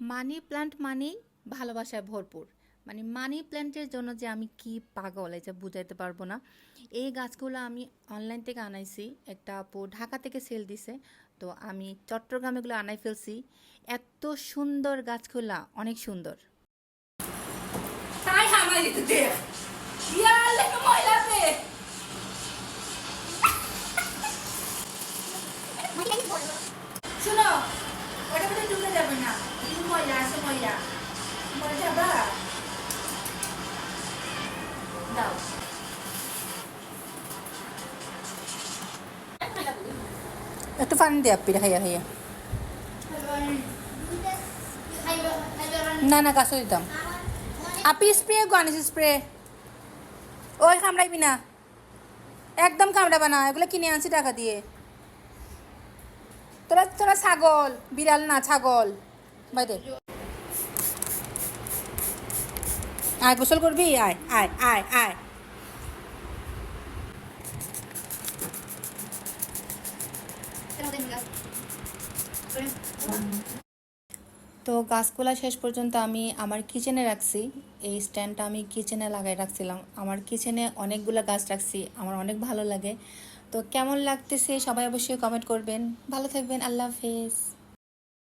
Money plant মানেই ভালোবাসায় ভরপুর। মানে মানি প্ল্যান্টের জন্য যে আমি কি পাগল এটা বুঝাইতে পারব না। এই গাছগুলো আমি অনলাইন থেকে আনাইছি একটা আপু ঢাকা থেকে সেল দিছে তো আমি চট্টগ্রামে এগুলো আনাই ফেলছি। এত সুন্দর গাছগুলা অনেক সুন্দর। শুনো ময়লা মরে যাবা দাও একটু পানি দিয়ে আপি হাইয়া হাইয়া না না গাছও দিতাম আপি স্প্রে গো আনিস স্প্রে ওই কামড়াইবি না একদম কামড়াবা না এগুলো কিনে আনছি টাকা দিয়ে তোরা তোরা ছাগল বিড়াল না ছাগল বাইরে আয়, গোসল করবি? আয় আয় আয় আয়। তো গাছগুলা শেষ পর্যন্ত আমি আমার কিচেনে রাখছি। এই স্ট্যান্ডটা আমি কিচেনে লাগাই রাখছিলাম। আমার কিচেনে অনেকগুলো গাছ রাখছি। আমার অনেক ভালো লাগে। তো কেমন লাগতেছে? সবাই অবশ্যই কমেন্ট করবেন। ভালো থাকবেন। আল্লাহ হাফেজ।